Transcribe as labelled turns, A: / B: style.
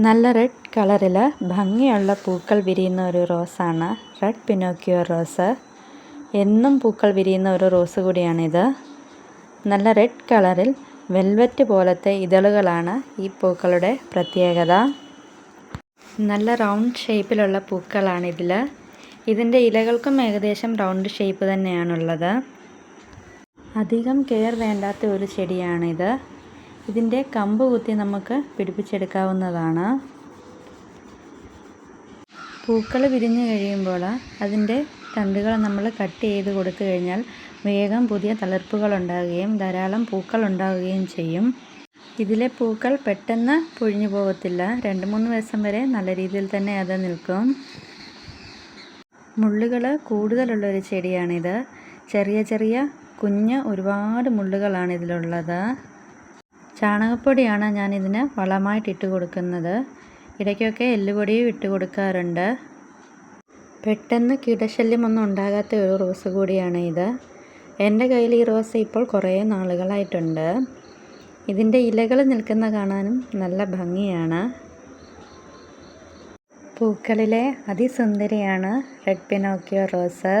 A: നല്ല റെഡ് കളറിൽ ഭംഗിയുള്ള പൂക്കൾ വിരിയുന്ന ഒരു റോസാണ്. Red Pinocchio rose. എന്നും പൂക്കൾ വിരിയുന്ന ഒരു റോസ് കൂടിയാണിത്. നല്ല റെഡ് കളറിൽ വെൽവെറ്റ് പോലത്തെ ഇതളുകളാണ് ഈ പൂക്കളുടെ പ്രത്യേകത. നല്ല റൗണ്ട് ഷേപ്പിലുള്ള പൂക്കളാണിതിൽ ഇതിന്റെ ഇലകൾക്കും ഏകദേശം റൗണ്ട് ഷേപ്പ് തന്നെയാണുള്ളത്. അധികം കെയർ വേണ്ടാത്ത ഒരു ചെടിയാണിത്. ഇതിന്റെ കമ്പ് കുത്തി നമുക്ക് പിടിപ്പിച്ചെടുക്കാവുന്നതാണ്. പൂക്കൾ വിരിഞ്ഞു കഴിയുമ്പോൾ അതിന്റെ തണ്ടുകൾ നമ്മൾ കട്ട് ചെയ്ത് കൊടുത്തു കഴിഞ്ഞാൽ വേഗം പുതിയ തളിർപ്പുകൾ ഉണ്ടാകുകയും ധാരാളം പൂക്കൾ ഉണ്ടാകുകയും ചെയ്യും. ഇതിലെ പൂക്കൾ പെട്ടെന്ന് പൊഴിഞ്ഞു പോകത്തില്ല. രണ്ട് മൂന്ന് ദിവസം വരെ നല്ല രീതിയിൽ തന്നെ അത് നിൽക്കും. മുള്ളുകൾ കൂടുതലുള്ളൊരു ചെടിയാണിത്. ചെറിയ ചെറിയ കുഞ്ഞ് ഒരുപാട് മുള്ളുകളാണ് ഇതിലുള്ളത്. ചാണകപ്പൊടിയാണ് ഞാൻ ഇതിന് വളമായിട്ട് ഇട്ട് കൊടുക്കുന്നത്. ഇടയ്ക്കൊക്കെ എല്ലുപൊടിയും ഇട്ട് കൊടുക്കാറുണ്ട്. പെട്ടെന്ന് കീടശല്യമൊന്നും ഉണ്ടാകാത്ത ഒരു റോസ് കൂടിയാണ് ഇത്. എന്റെ കയ്യിൽ ഈ റോസ് ഇപ്പോൾ കുറേ നാളുകളായിട്ടുണ്ട്. ഇതിന്റെ ഇലകൾ നിൽക്കുന്ന കാണാനും നല്ല ഭംഗിയാണ്. പൂക്കളിലെ അതിസുന്ദരിയാണ് റെഡ് പിനോക്കിയോ റോസ്.